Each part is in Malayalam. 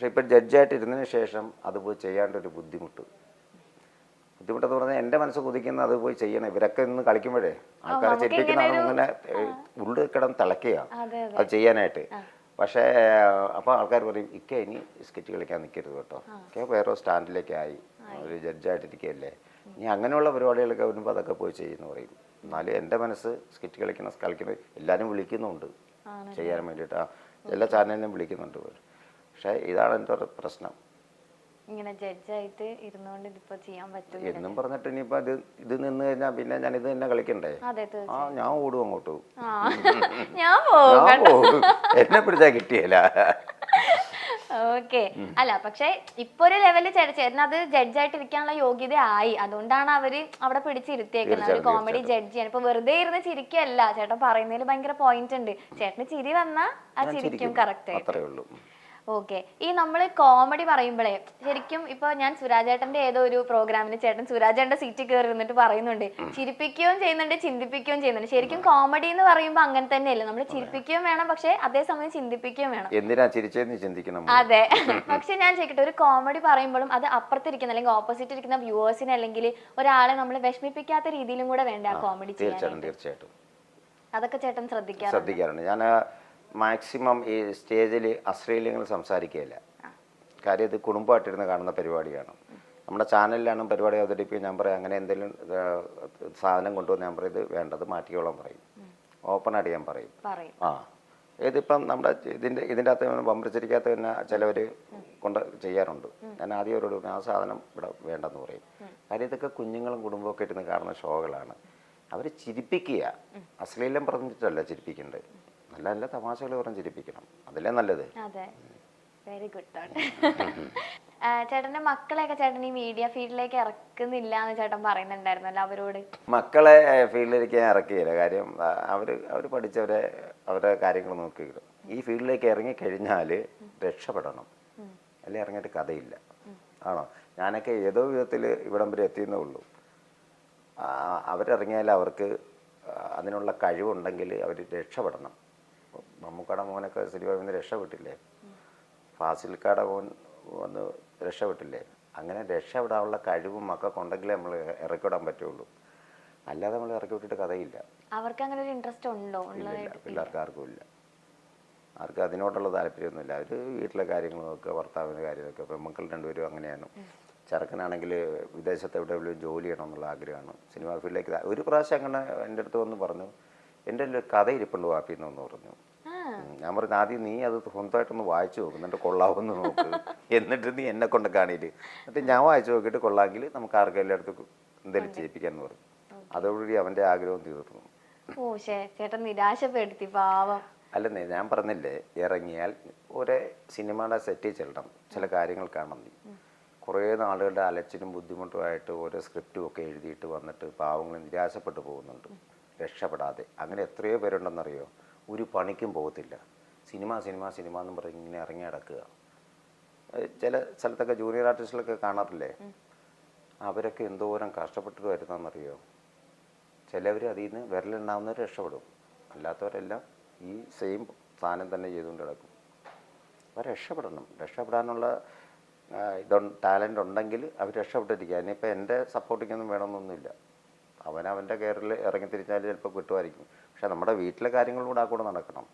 പക്ഷെ ഇപ്പം ജഡ്ജായിട്ട് ഇരുന്നതിന് ശേഷം അത് പോയി ചെയ്യാണ്ടൊരു ബുദ്ധിമുട്ട്. ബുദ്ധിമുട്ടെന്ന് പറഞ്ഞാൽ എന്റെ മനസ്സ് കുതിക്കുന്ന അത് പോയി ചെയ്യണം. ഇവരൊക്കെ ഇന്ന് കളിക്കുമ്പോഴേ ആൾക്കാരെ നമുക്ക് ചെറ്റിക്കുന്ന ഇങ്ങനെ ഉള്ളിൽ കിടന്ന് തിളക്കുക അതെ ചെയ്യാനായിട്ട്. പക്ഷേ അപ്പോൾ ആൾക്കാർ പറയും ഇക്ക ഇനി സ്കെച്ച് കളിക്കാൻ നിൽക്കരുത് കേട്ടോ. ഇക്ക വേറെ സ്റ്റാൻഡിലേക്ക് ആയി. ഒരു ജഡ്ജായിട്ടിരിക്കുകയല്ലേ. ഇനി അങ്ങനെയുള്ള പരിപാടികളൊക്കെ വരുമ്പോൾ അതൊക്കെ പോയി ചെയ്യുന്നു പറയും. എന്നാലും എന്റെ മനസ്സ് സ്കെച്ച് കളിക്കുന്ന കളിക്കണം എല്ലാവരും വിളിക്കുന്നുണ്ട്. ചെയ്യാൻ വേണ്ടിയിട്ട്. എല്ലാ ചാനലിനും വിളിക്കുന്നുണ്ട് ഇവർ. പക്ഷേ ഇതാണ് എന്റെ ഒരു പ്രശ്നം. ഇങ്ങനെ ജഡ്ജായിട്ട് ഇരുന്നുകൊണ്ട് ഇതിപ്പോ ചെയ്യാൻ പറ്റും എന്നും പറഞ്ഞിട്ട് ഇനിയിപ്പോ ഇത് ഇത് നിന്ന് കഴിഞ്ഞാൽ പിന്നെ ഞാൻ ഇത് തന്നെ കളിക്കണ്ടേ? ആ ഞാൻ ഓടും അങ്ങോട്ട്. ഞാൻ പോകും എന്നെ പിടിച്ചാ കിട്ടിയല്ല ഓക്കെ. അല്ല പക്ഷെ ഇപ്പൊ ഒരു ലെവലിൽ ചേട്ടൻ അത് ജഡ്ജായിട്ട് ഇരിക്കാനുള്ള യോഗ്യത ആയി. അതുകൊണ്ടാണ് അവർ അവിടെ പിടിച്ചിരുത്തിയേക്കുന്നത്. ഒരു കോമഡി ജഡ്ജ് ചെയ്യാൻ ഇപ്പൊ വെറുതെ ഇരുന്ന് ചിരിക്കല്ല. ചേട്ടൻ പറയുന്നതിൽ ഭയങ്കര പോയിന്റ് ഉണ്ട്. ചേട്ടന് ചിരി വന്നാ ആ ചിരിക്കും കറക്റ്റ് ആയിട്ട്. ഓക്കെ. ഈ നമ്മൾ കോമഡി പറയുമ്പോഴേ ശരിക്കും ഇപ്പൊ ഞാൻ സുരാജേട്ടന്റെ ഏതോ ഒരു പ്രോഗ്രാമിന് ചേട്ടൻ സുരാജേട്ടന്റെ സീറ്റിൽ കയറി ഇരുന്നിട്ട് പറയുന്നുണ്ട്. ചിരിപ്പിക്കുകയും ചെയ്യുന്നുണ്ട് ചിന്തിപ്പിക്കുകയും ചെയ്യുന്നുണ്ട്. ശരിക്കും കോമഡി എന്ന് പറയുമ്പോൾ അങ്ങനെ തന്നെയല്ലേ? നമ്മൾ ചിരിപ്പിക്കുകയും വേണം പക്ഷെ അതേസമയം ചിന്തിപ്പിക്കുകയും വേണം. എന്തിനാ ചിരിച്ചെന്ന് ചിന്തിക്കണം അതെ. പക്ഷെ ഞാൻ ചോദിക്കട്ടെ ഒരു കോമഡി പറയുമ്പോഴും അത് അപ്പുറത്തിരിക്കുന്ന അല്ലെങ്കിൽ ഓപ്പോസിറ്റ് ഇരിക്കുന്ന വ്യൂവേഴ്സിനെ അല്ലെങ്കിൽ ഒരാളെ നമ്മൾ വിഷമിപ്പിക്കാത്ത രീതിയിലും കൂടെ വേണ്ട ആ കോമഡി തീർച്ചയായിട്ടും അതൊക്കെ ചേട്ടൻ ശ്രദ്ധിക്കാറുണ്ട്? ശ്രദ്ധിക്കാറുണ്ട്. ഞാൻ മാക്സിമം ഈ സ്റ്റേജിൽ അശ്ലീലങ്ങൾ സംസാരിക്കുകയില്ല. കാര്യം ഇത് കുടുംബമായിട്ടിരുന്ന് കാണുന്ന പരിപാടിയാണ്. നമ്മുടെ ചാനലിലാണ് പരിപാടി അവതരിപ്പിക്കുക ഞാൻ പറയും അങ്ങനെ എന്തെങ്കിലും സാധനം കൊണ്ടുവന്ന് ഞാൻ പറയും ഇത് വേണ്ടത് മാറ്റിക്കോളാൻ പറയും. ഓപ്പണായിട്ട് ഞാൻ പറയും. ആ. ഇതിപ്പം നമ്മുടെ ഇതിന്റെ ഇതിന്റെ അകത്ത് വമ്പരിച്ചിരിക്കാത്ത തന്നെ ചിലവർ കൊണ്ട് ചെയ്യാറുണ്ട്. ഞാൻ ആദ്യം അവരോട് ആ സാധനം ഇവിടെ വേണ്ടെന്ന് പറയും. കാര്യം ഇതൊക്കെ കുഞ്ഞുങ്ങളും കുടുംബമൊക്കെ ഇരുന്ന് കാണുന്ന ഷോകളാണ് അവർ ചിരിപ്പിക്കുക. അശ്ലീലം പറഞ്ഞിട്ടല്ല ചിരിപ്പിക്കേണ്ടത്. നല്ല നല്ല തമാശകൾ പറഞ്ഞ് ചിരിപ്പിക്കണം. അതല്ലേ നല്ലത്? അതെ. വെരി ഗുഡ് ചേട്ടന്റെ മക്കളെയൊക്കെ ചേട്ടൻ ഈ മീഡിയ ഫീൽഡിലേക്ക് ഇറക്കുന്നില്ല എന്ന് ചേട്ടൻ പറയുന്നുണ്ടായിരുന്നല്ലോ അവരോട്? മക്കളെ ഫീൽഡിലേക്ക് ഞാൻ ഇറക്കിയില്ല കാര്യം അവർ അവർ പഠിച്ചവരെ അവരുടെ കാര്യങ്ങൾ നോക്കിയിരുന്നു ഈ ഫീൽഡിലേക്ക് ഇറങ്ങി കഴിഞ്ഞാൽ രക്ഷപ്പെടണം. അല്ലെ? ഇറങ്ങിയിട്ട് കഥയില്ല. ആണോ? ഞാനൊക്കെ ഏതോ വിധത്തിൽ ഇവിടം വരെ എത്തിയെന്നേ ഉള്ളൂ. അവരിറങ്ങിയാൽ അവർക്ക് അതിനുള്ള കഴിവുണ്ടെങ്കിൽ അവർ രക്ഷപ്പെടണം. മമ്മൂക്കട മോനൊക്കെ സിനിമയിൽ നിന്ന് രക്ഷപ്പെട്ടില്ലേ? ഫാസിൽക്കാട മോൻ വന്ന് രക്ഷപ്പെട്ടില്ലേ? അങ്ങനെ രക്ഷപ്പെടാനുള്ള കഴിവും മക്കൾക്കുണ്ടെങ്കിലേ നമ്മൾ ഇറക്കിവിടാൻ പറ്റുള്ളൂ. അല്ലാതെ നമ്മൾ ഇറക്കി വിട്ടിട്ട് കഥയില്ല. അവർക്ക് അങ്ങനെ ഒരു ഇൻട്രസ്റ്റ് ഉണ്ടോ? പിള്ളേർക്ക് ആർക്കും ഇല്ല. ആർക്കും അതിനോടുള്ള താല്പര്യമൊന്നുമില്ല. അവർ വീട്ടിലെ കാര്യങ്ങളൊക്കെ നോക്കുക ഭർത്താവിന്റെ കാര്യമൊക്കെ പെൺമക്കൾ രണ്ടുപേരും അങ്ങനെയാണ്. ചെറുക്കനാണെങ്കിൽ വിദേശത്ത് എവിടെയെങ്കിലും ജോലി ചെയ്യണം എന്നുള്ള ആഗ്രഹമാണ്. സിനിമാ ഫീൽഡിലേക്ക് ഒരു പ്രാവശ്യം അങ്ങനെ എന്റെ അടുത്ത് വന്ന് പറഞ്ഞു എന്റെ ഒരു കഥ ഇരിപ്പുണ്ട് വാപ്പിന്ന് പറഞ്ഞു. ഞാൻ പറഞ്ഞു ആദ്യം നീ അത് സ്വന്തമായിട്ടൊന്ന് വായിച്ചു നോക്കും എന്നിട്ട് കൊള്ളാവുമെന്ന് നോക്ക്. എന്നിട്ട് നീ എന്നെ കൊണ്ട് കാണിയിട്ട് എന്നിട്ട് ഞാൻ വായിച്ചു നോക്കിയിട്ട് കൊള്ളാമെങ്കിൽ നമുക്ക് ആർക്കും അടുത്ത് എന്തെങ്കിലും ചെയ്യിപ്പിക്കാമെന്ന് പറഞ്ഞു. അതോടുകൂടി അവന്റെ ആഗ്രഹം തീർന്നു. ഓ ചേട്ടൻ നിരാശപ്പെടുത്തി പാവം. അല്ലെന്നേ ഞാൻ പറഞ്ഞില്ലേ ഇറങ്ങിയാൽ ഒരേ സിനിമയുടെ സെറ്റിൽ ചെല്ലണം ചില കാര്യങ്ങൾ കാണണം. നീ കുറേ നാളുകളുടെ അലച്ചിലും ബുദ്ധിമുട്ടുമായിട്ട് ഓരോ സ്ക്രിപ്റ്റും ഒക്കെ എഴുതിയിട്ട് വന്നിട്ട് പാവങ്ങൾ നിരാശപ്പെട്ടു പോകുന്നുണ്ട്. രക്ഷപ്പെടാതെ. അങ്ങനെ എത്രയോ പേരുണ്ടെന്നറിയോ? ഒരു പണിക്കും പോകത്തില്ല. സിനിമ സിനിമ സിനിമ എന്ന് പറഞ്ഞ് ഇങ്ങനെ ഇറങ്ങി നടക്കുക. ചില സ്ഥലത്തൊക്കെ ജൂനിയർ ആർട്ടിസ്റ്റിലൊക്കെ കാണാറില്ലേ? അവരൊക്കെ എന്തോരം കഷ്ടപ്പെട്ടിട്ട് വരുന്നതെന്നറിയോ? ചിലവർ അതിൽ നിന്ന് വിരലുണ്ടാവുന്നവർ രക്ഷപ്പെടും. അല്ലാത്തവരെല്ലാം ഈ സെയിം സാധനം തന്നെ ചെയ്തുകൊണ്ട് കിടക്കും അപ്പം രക്ഷപ്പെടണം. രക്ഷപ്പെടാനുള്ള ഇതൊ ടാലന്റ് ഉണ്ടെങ്കിൽ അവർ രക്ഷപ്പെട്ടിരിക്കുക. അതിനിപ്പോൾ എന്റെ സപ്പോർട്ടിങ്ങൊന്നും വേണമെന്നൊന്നുമില്ല. അവനവന്റെ കെയറിൽ ഇറങ്ങി തിരിച്ചാൽ ചിലപ്പോൾ കിട്ടുമായിരിക്കും. പക്ഷെ നമ്മുടെ വീട്ടിലെ കാര്യങ്ങളും കൂടെ ആ കൂടെ നടക്കണം.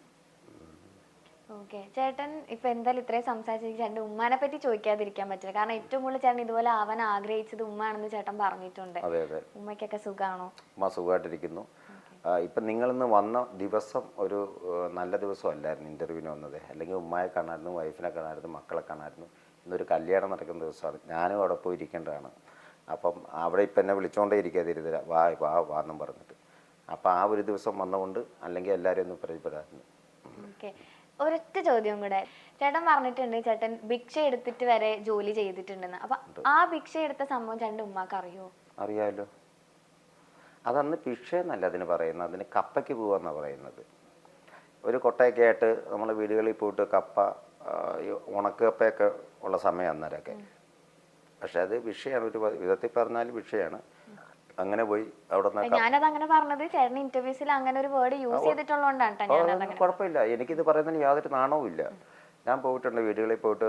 ഓക്കെ. ചേട്ടൻ ഇപ്പൊ എന്തായാലും ഇത്രയും സംസാരിച്ചു ചേട്ടന്റെ ഉമ്മാനെ പറ്റി ചോദിക്കാതിരിക്കാൻ പറ്റില്ല. കാരണം ഏറ്റവും കൂടുതൽ ചേട്ടൻ ഇതുപോലെ ആവാൻ ആഗ്രഹിച്ചത് ഉമ്മയാണെന്ന് ചേട്ടൻ പറഞ്ഞിട്ടുണ്ട്. അതെ അതെ. ഉമ്മയ്ക്കൊക്കെ സുഖാണോ? ഉമ്മ സുഖമായിട്ടിരിക്കുന്നു ഇപ്പൊ ഇപ്പം നിങ്ങളിന്ന് വന്ന ദിവസം ഒരു നല്ല ദിവസം അല്ലായിരുന്നു ഇന്റർവ്യൂവിന് വന്നത്. അല്ലെങ്കിൽ ഉമ്മയെ കാണായിരുന്നു വൈഫിനെ കാണായിരുന്നു മക്കളെ കാണായിരുന്നു. ഇന്നൊരു കല്യാണം നടക്കുന്ന ദിവസമാണ്. ഞാനും അവിടെ പോയി ഇരിക്കേണ്ടതാണ് അപ്പം അവിടെ ഇപ്പം എന്നെ വിളിച്ചുകൊണ്ടേ ഇരിക്കാതിരുന്നില്ല. വാ വാ വാ എന്നും പറഞ്ഞിട്ട്. അപ്പം ആ ഒരു ദിവസം വന്നുകൊണ്ട് അല്ലെങ്കിൽ എല്ലാവരും ഒന്ന് പരിചയപ്പെടാറുണ്ട് ഓക്കെ. ഒരൊറ്റ ചോദ്യം കൂടെ. ചേട്ടൻ പറഞ്ഞിട്ടുണ്ട് ചേട്ടൻ ഭിക്ഷ എടുത്തിട്ട് വരെ ജോലി ചെയ്തിട്ടുണ്ടെന്ന്. അപ്പൊ ആ ഭിക്ഷ എടുത്ത സംഭവം ചേട്ടൻ ഉമ്മാക്ക് അറിയോ? അറിയാമല്ലോ അതന്ന് ഭിക്ഷ എന്നല്ല അതിന് പറയുന്നത്. അതിന് കപ്പയ്ക്ക് പോവാന്നാണ് പറയുന്നത്. ഒരു കൊട്ടയൊക്കെ ആയിട്ട് നമ്മൾ വീടുകളിൽ പോയിട്ട് കപ്പ ആ, ഈ ഉണക്ക് കപ്പയൊക്കെ ഉള്ള സമയം അന്നേരമൊക്കെ. പക്ഷെ അത് വിഷയമാണ് ഒരു വിധത്തിൽ പറഞ്ഞാൽ വിഷയമാണ് അങ്ങനെ പോയി. അവിടെ ഞാനത് അങ്ങനെ പറഞ്ഞത് ചേട്ടൻ ഇന്റർവ്യൂസിൽ അങ്ങനെ ഒരു വേർഡ് യൂസ് ചെയ്തിട്ടുള്ളതുകൊണ്ടാണ് കുഴപ്പമില്ല. എനിക്കിത് പറയുന്നതിന് യാതൊരു നാണവും ഇല്ല. ഞാൻ പോയിട്ടുണ്ട് വീടുകളിൽ പോയിട്ട്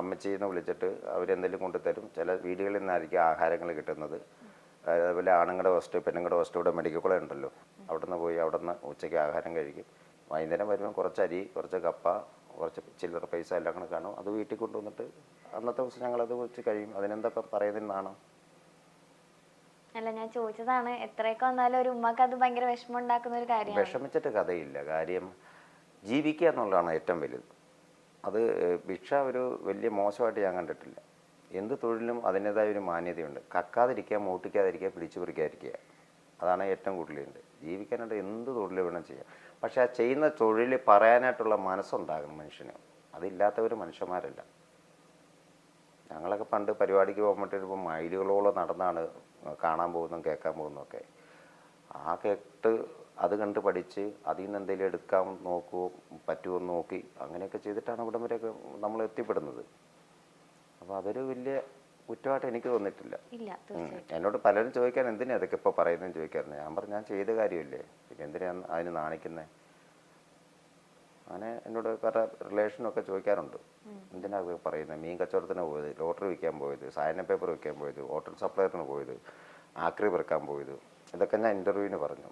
അമ്മച്ചി എന്ന് വിളിച്ചിട്ട് അവരെന്തെങ്കിലും കൊണ്ടുതരും. ചില വീടുകളിൽ നിന്നായിരിക്കും ആഹാരങ്ങൾ കിട്ടുന്നത്. അതുപോലെ ആണുങ്ങളുടെ ഹോസ്റ്റ് പെണ്ണുങ്ങളുടെ ഹോസ്റ്റ് ഇവിടെ മെഡിക്കൽ കോളേജ് ഉണ്ടല്ലോ. അവിടെ നിന്ന് പോയി അവിടെ നിന്ന് ഉച്ചയ്ക്ക് ആഹാരം കഴിക്കും. വൈകുന്നേരം വരുമ്പോൾ കുറച്ച് അരി കുറച്ച് കപ്പ കുറച്ച് ചില്ലറ പൈസ എല്ലാം കൂടെ കാണും. അത് വീട്ടിൽ കൊണ്ടുവന്നിട്ട് അന്നത്തെ ദിവസം ഞങ്ങളത് വെച്ച് കഴിയും. അതിനെന്തൊക്കെ പറയുന്നതിനാണോ അല്ല ഞാൻ ചോദിച്ചതാണ് എത്രയൊക്കെ വന്നാലും ഒരു ഉമ്മക്ക് അത് ഭയങ്കര വിഷമം ഉണ്ടാക്കുന്ന ഒരു കാര്യമാണ്. വിഷമിച്ചിട്ട് കഥയില്ല. കാര്യം ജീവിക്കുക എന്നുള്ളതാണ് ഏറ്റവും വലുത്. അത് ഭിക്ഷ ഒരു വലിയ മോശമായിട്ട് ഞാൻ കണ്ടിട്ടില്ല. എന്ത് തൊഴിലും അതിന്റെതായ ഒരു മാന്യതയുണ്ട്. കക്കാതിരിക്കുക മൂട്ടിക്കാതിരിക്കുക പിടിച്ചു പറിക്കാതിരിക്കുക അതാണ് ഏറ്റവും കൂടുതലുണ്ട്. ജീവിക്കാനായിട്ട് എന്ത് തൊഴിൽ വേണം ചെയ്യാം. പക്ഷേ ആ ചെയ്യുന്ന തൊഴിൽ പറയാനായിട്ടുള്ള മനസ്സുണ്ടാകണം മനുഷ്യന്. അതില്ലാത്തവർ മനുഷ്യന്മാരല്ല. ഞങ്ങളൊക്കെ പണ്ട് പരിപാടിക്ക് പോകുമ്പോഴത്തേക്കും മൈലുകളോളം നടന്നാണ് കാണാൻ പോകുന്നതും കേൾക്കാൻ പോകുന്നതൊക്കെ ആ കേട്ട് അത് കണ്ട് പഠിച്ച് അതിൽ നിന്ന് എന്തെങ്കിലും എടുക്കാൻ നോക്കുമോ പറ്റുമോ എന്ന് നോക്കി അങ്ങനെയൊക്കെ ചെയ്തിട്ടാണ് ഇവിടം വരെയൊക്കെ നമ്മൾ എത്തിപ്പെടുന്നത്. അപ്പോൾ അതൊരു വലിയ കുറ്റമായിട്ട് എനിക്ക് തോന്നിയിട്ടില്ല. എന്നോട് പലരും ചോദിക്കാൻ എന്തിനാ അതൊക്കെ ഇപ്പോൾ പറയുന്നതെന്ന് ചോദിക്കാറുണ്ട്. ഞാൻ പറഞ്ഞു ഞാൻ ചെയ്ത കാര്യമില്ലേ? പിന്നെ എന്തിനാണ് അതിന് നാണിക്കുന്നത് അങ്ങനെ എന്നോട് പല റിലേഷനൊക്കെ ചോദിക്കാറുണ്ട്. എന്തിനാ പറയുന്നത് മീൻ കച്ചവടത്തിന് പോയത് ലോട്ടറി വിൽക്കാൻ പോയത് സായന പേപ്പർ വിൽക്കാൻ പോയത് ഹോട്ടൽ സപ്ലയറിന് പോയത് ആക്രി പെറുക്കാൻ പോയത്. ഇതൊക്കെ ഞാൻ ഇന്റർവ്യൂവിന് പറഞ്ഞു.